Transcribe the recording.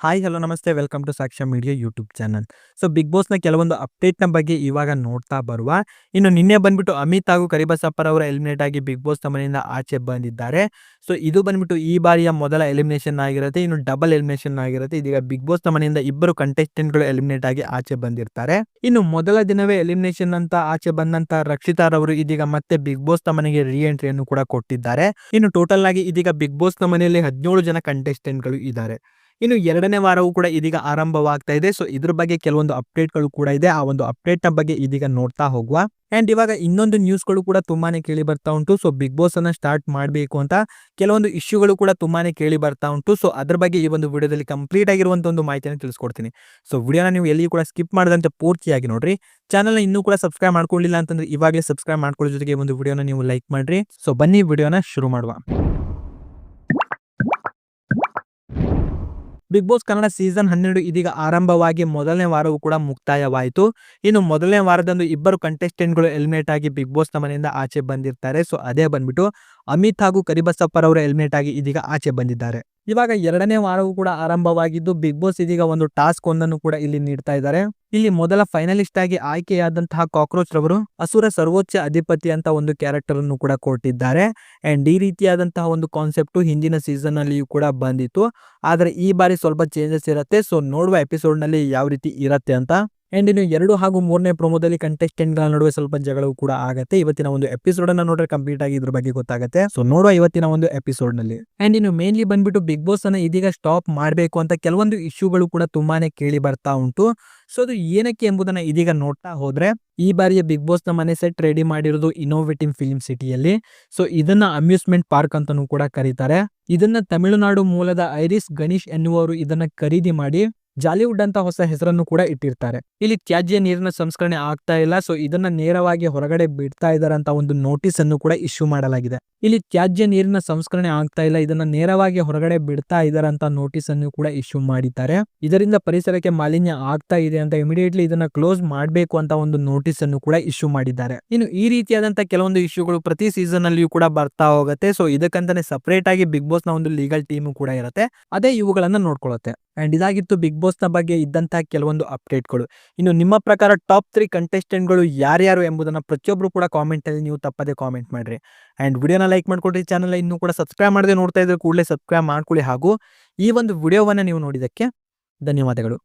Hi hello ನಮಸ್ತೆ. Welcome to Sakshya media YouTube channel so big ಬಾಸ್ನ ಕೆಲವೊಂದು ಅಪ್ಡೇಟ್ನ ಬಗ್ಗೆ ಇವಾಗ ನೋಡ್ತಾ ಬರುವ, ಇನ್ನು ನಿನ್ನೆ ಬಂದ್ಬಿಟ್ಟು ಅಮಿತ್ ಹಾಗೂ ಕರಿಬಸಪ್ಪರ್ ಅವರ ಎಲಿಮಿನೇಟ್ ಆಗಿ ಬಿಗ್ ಬಾಸ್ ಮನೆಯಿಂದ ಆಚೆ ಬಂದಿದ್ದಾರೆ. ಸೊ ಇದು ಬಂದ್ಬಿಟ್ಟು ಈ ಬಾರಿಯ ಮೊದಲ ಎಲಿಮಿನೇಷನ್ ಆಗಿರುತ್ತೆ, ಇನ್ನು ಡಬಲ್ ಎಲಿಮಿನೇಷನ್ ಆಗಿರುತ್ತೆ. ಇದೀಗ ಬಿಗ್ ಬಾಸ್ ಮನೆಯಿಂದ ಇಬ್ಬರು ಕಂಟೆಸ್ಟೆಂಟ್ಗಳು ಎಲಿಮಿನೇಟ್ ಆಗಿ ಆಚೆ ಬಂದಿರ್ತಾರೆ. ಇನ್ನು ಮೊದಲ ದಿನವೇ ಎಲಿಮಿನೇಷನ್ ಅಂತ ಆಚೆ ಬಂದಂತ ರಕ್ಷಿತಾರವರು ಇದೀಗ ಮತ್ತೆ ಬಿಗ್ ಬಾಸ್ ಮನೆಗೆ ರೀ ಎಂಟ್ರಿಯನ್ನು ಕೂಡ ಕೊಟ್ಟಿದ್ದಾರೆ. ಇನ್ನು ಟೋಟಲ್ ಆಗಿ ಇದೀಗ ಬಿಗ್ ಬಾಸ್ ಮನೆಯಲ್ಲಿ ಹದಿನೇಳು ಜನ ಕಂಟೆಸ್ಟೆಂಟ್ಗಳು ಇದ್ದಾರೆ. ಇನ್ನು ಎರಡನೇ ವಾರವೂ ಕೂಡ ಇದೀಗ ಆರಂಭವಾಗ್ತಾ ಇದೆ. ಸೊ ಇದ್ರ ಬಗ್ಗೆ ಕೆಲವೊಂದು ಅಪ್ಡೇಟ್ಗಳು ಕೂಡ ಇದೆ. ಆ ಒಂದು ಅಪ್ಡೇಟ್ನ ಬಗ್ಗೆ ಇದೀಗ ನೋಡ್ತಾ ಹೋಗುವ. ಅಂಡ್ ಇವಾಗ ಇನ್ನೊಂದು ನ್ಯೂಸ್ಗಳು ಕೂಡ ತುಂಬಾನೇ ಕೇಳಿ ಬರ್ತಾ ಉಂಟು. ಸೊ ಬಿಗ್ ಬಾಸ್ ಅನ್ನ ಸ್ಟಾರ್ಟ್ ಮಾಡಬೇಕು ಅಂತ ಕೆಲವೊಂದು ಇಶ್ಯೂಗಳು ಕೂಡ ತುಂಬಾನೇ ಕೇಳಿ ಬರ್ತಾ ಉಂಟು. ಸೊ ಅದ್ರ ಬಗ್ಗೆ ಈ ಒಂದು ವಿಡಿಯೋದಲ್ಲಿ ಕಂಪ್ಲೀಟ್ ಆಗಿರುವಂತ ಒಂದು ಮಾಹಿತಿಯನ್ನು ತಿಳಿಸ್ಕೊಡ್ತೀನಿ. ಸೊ ವಿಡಿಯೋನ ನೀವು ಎಲ್ಲಿಯೂ ಕೂಡ ಸ್ಕಿಪ್ ಮಾಡದಂತೆ ಪೂರ್ತಿಯಾಗಿ ನೋಡ್ರಿ. ಚಾನಲ್ ಇನ್ನೂ ಕೂಡ ಸಬ್ಸ್ಕ್ರೈಬ್ ಮಾಡ್ಕೊಳ್ಳಿಲ್ಲ ಅಂತಂದ್ರೆ ಇವಾಗಲೇ ಸಬ್ಸ್ಕ್ರೈಬ್ ಮಾಡ್ಕೊಳ್ಳೋ ಜೊತೆಗೆ ಒಂದು ವಿಡಿಯೋನ ನೀವು ಲೈಕ್ ಮಾಡ್ರಿ. ಸೊ ಬನ್ನಿ ವಿಡಿಯೋನ ಶುರು ಮಾಡುವ. ಬಿಗ್ ಬಾಸ್ ಕನ್ನಡ ಸೀಸನ್ ಹನ್ನೆರಡು ಇದೀಗ ಆರಂಭವಾಗಿ ಮೊದಲನೇ ವಾರವೂ ಕೂಡ ಮುಕ್ತಾಯವಾಯಿತು. ಇನ್ನು ಮೊದಲನೇ ವಾರದಂದು ಇಬ್ಬರು ಕಂಟೆಸ್ಟೆಂಟ್ಗಳು ಎಲಿಮಿನೇಟ್ ಆಗಿ ಬಿಗ್ ಬಾಸ್ ಮನೆಯಿಂದ ಆಚೆ ಬಂದಿರ್ತಾರೆ. ಸೊ ಅದೇ ಬಂದ್ಬಿಟ್ಟು ಅಮಿತ್ ಹಾಗೂ ಕರಿಬಸಪ್ಪರವರು ಎಲಿಮಿನೇಟ್ ಆಗಿ ಇದೀಗ ಆಚೆ ಬಂದಿದ್ದಾರೆ. ಇವಾಗ ಎರಡನೇ ವಾರವೂ ಕೂಡ ಆರಂಭವಾಗಿದ್ದು ಬಿಗ್ ಬಾಸ್ ಇದೀಗ ಒಂದು ಟಾಸ್ಕ್ ಒಂದನ್ನು ಕೂಡ ಇಲ್ಲಿ ನೀಡ್ತಾ ಇದ್ದಾರೆ. ಇಲ್ಲಿ ಮೊದಲ ಫೈನಲಿಸ್ಟ್ ಆಗಿ ಆಯ್ಕೆಯಾದಂತಹ ಕಾಕ್ರೋಚ್ ರವರು ಅಸುರ ಸರ್ವೋಚ್ಚ ಅಧಿಪತಿ ಅಂತ ಒಂದು ಕ್ಯಾರೆಕ್ಟರ್ ಅನ್ನು ಕೂಡ ಕೊಟ್ಟಿದ್ದಾರೆ. ಅಂಡ್ ಈ ರೀತಿಯಾದಂತಹ ಒಂದು ಕಾನ್ಸೆಪ್ಟ್ ಹಿಂದಿನ ಸೀಸನ್ ಅಲ್ಲಿಯೂ ಕೂಡ ಬಂದಿತ್ತು. ಆದ್ರೆ ಈ ಬಾರಿ ಸ್ವಲ್ಪ ಚೇಂಜಸ್ ಇರುತ್ತೆ. ಸೊ ನೋಡುವ ಎಪಿಸೋಡ್ನಲ್ಲಿ ಯಾವ ರೀತಿ ಇರತ್ತೆ ಅಂತ. ಅಂಡ್ ಇನ್ನು ಎರಡು ಹಾಗೂ ಮೂರನೇ ಪ್ರೊಮೋದಲ್ಲಿ ಕಂಟೆಸ್ಟೆಂಟ್ಗಳ ನಡುವೆ ಸ್ವಲ್ಪ ಜಗಳವು ಕೂಡ ಆಗುತ್ತೆ. ಇವತ್ತಿನ ಒಂದು ಎಪಿಸೋಡ್ ಅನ್ನ ನೋಡ್ರೆ ಕಂಪ್ಲೀಟ್ ಆಗಿ ಇದ್ರ ಬಗ್ಗೆ ಗೊತ್ತಾಗುತ್ತೆ. ಸೊ ನೋಡುವ ಇವತ್ತಿನ ಒಂದು ಎಪಿಸೋಡ್ನಲ್ಲಿ. ಅಂಡ್ ಇನ್ನು ಮೇನ್ಲಿ ಬಂದ್ಬಿಟ್ಟು ಬಿಗ್ ಬಾಸ್ ಅನ್ನ ಇದೀಗ ಸ್ಟಾಪ್ ಮಾಡಬೇಕು ಅಂತ ಕೆಲವೊಂದು ಇಶ್ಯೂಗಳು ಕೂಡ ತುಂಬಾನೇ ಕೇಳಿ ಬರ್ತಾ ಉಂಟು. ಸೊ ಅದು ಏನಕ್ಕೆ ಎಂಬುದನ್ನ ಇದೀಗ ನೋಡ್ತಾ ಹೋದ್ರೆ, ಈ ಬಾರಿಯ ಬಿಗ್ ಬಾಸ್ನ ಮನೆ ಸೆಟ್ ರೆಡಿ ಮಾಡಿರೋದು ಇನೋವೇಟಿವ್ ಫಿಲ್ಮ್ ಸಿಟಿಯಲ್ಲಿ ಸೊ ಇದನ್ನ ಅಮ್ಯೂಸ್ಮೆಂಟ್ ಪಾರ್ಕ್ ಅಂತಾನೂ ಕೂಡ ಕರೀತಾರೆ. ಇದನ್ನ ತಮಿಳುನಾಡು ಮೂಲದ ಐರಿಸ್ ಗಣೇಶ್ ಎನ್ನುವರು ಇದನ್ನ ಖರೀದಿ ಮಾಡಿ ಜಾಲಿವುಡ್ ಅಂತ ಹೊಸ ಹೆಸರನ್ನು ಕೂಡ ಇಟ್ಟಿರ್ತಾರೆ. ಇಲ್ಲಿ ತ್ಯಾಜ್ಯ ನೀರಿನ ಸಂಸ್ಕರಣೆ ಆಗ್ತಾ ಇಲ್ಲ ಸೊ ಇದನ್ನ ನೇರವಾಗಿ ಹೊರಗಡೆ ಬಿಡ್ತಾ ಇದ್ದಾರೆ ಒಂದು ನೋಟಿಸ್ ಅನ್ನು ಕೂಡ ಇಶ್ಯೂ ಮಾಡಲಾಗಿದೆ. ಇಲ್ಲಿ ತ್ಯಾಜ್ಯ ನೀರಿನ ಸಂಸ್ಕರಣೆ ಆಗ್ತಾ ಇಲ್ಲ, ಇದನ್ನ ನೇರವಾಗಿ ಹೊರಗಡೆ ಬಿಡ್ತಾ ಇದ್ದಾರೆ ನೋಟಿಸ್ ಅನ್ನು ಕೂಡ ಇಶ್ಯೂ ಮಾಡಿದ್ದಾರೆ. ಇದರಿಂದ ಪರಿಸರಕ್ಕೆ ಮಾಲಿನ್ಯ ಆಗ್ತಾ ಇದೆ ಅಂತ ಇಮಿಡಿಯೇಟ್ಲಿ ಇದನ್ನ ಕ್ಲೋಸ್ ಮಾಡಬೇಕು ಅಂತ ಒಂದು ನೋಟಿಸ್ ಅನ್ನು ಕೂಡ ಇಶ್ಯೂ ಮಾಡಿದ್ದಾರೆ. ಇನ್ನು ಈ ರೀತಿಯಾದಂತ ಕೆಲವೊಂದು ಇಶ್ಯೂಗಳು ಪ್ರತಿ ಸೀಸನ್ ಅಲ್ಲಿಯೂ ಕೂಡ ಬರ್ತಾ ಹೋಗುತ್ತೆ ಸೊ ಇದಕ್ಕಂತಾನೆ ಸಪರೇಟ್ ಆಗಿ ಬಿಗ್ ಬಾಸ್ನ ಒಂದು ಲೀಗಲ್ ಟೀಮ್ ಕೂಡ ಇರುತ್ತೆ, ಅದೇ ಇವುಗಳನ್ನ ನೋಡ್ಕೊಳ್ಳುತ್ತೆ ಅಂಡ್ ಇದಾಗಿತ್ತು ಬಿಗ್ ಬಾಸ್ನ ಬಗ್ಗೆ ಇದ್ದಂಥ ಕೆಲವೊಂದು ಅಪ್ಡೇಟ್ಗಳು ಇನ್ನು ನಿಮ್ಮ ಪ್ರಕಾರ ಟಾಪ್ ತ್ರೀ ಕಂಟೆಸ್ಟೆಂಟ್ಗಳು ಯಾರ್ಯಾರು ಎಂಬುದನ್ನ ಪ್ರತಿಯೊಬ್ಬರು ಕೂಡ ಕಾಮೆಂಟಲ್ಲಿ ನೀವು ತಪ್ಪದೇ ಕಾಮೆಂಟ್ ಮಾಡಿರಿ. ಆ್ಯಂಡ್ ವಿಡಿಯೋನ ಲೈಕ್ ಮಾಡ್ಕೊಳ್ರಿ ಚಾನಲ್ ಇನ್ನೂ ಕೂಡ ಸಬ್ಸ್ಕ್ರೈಬ್ ಮಾಡದೆ ನೋಡ್ತಾ ಇದ್ರೆ ಕೂಡಲೇ ಸಬ್ಸ್ಕ್ರೈಬ್ ಮಾಡ್ಕೊಳ್ಳಿ ಹಾಗೂ ಈ ಒಂದು ವಿಡಿಯೋವನ್ನು ನೀವು ನೋಡಿದ್ದಕ್ಕೆ ಧನ್ಯವಾದಗಳು.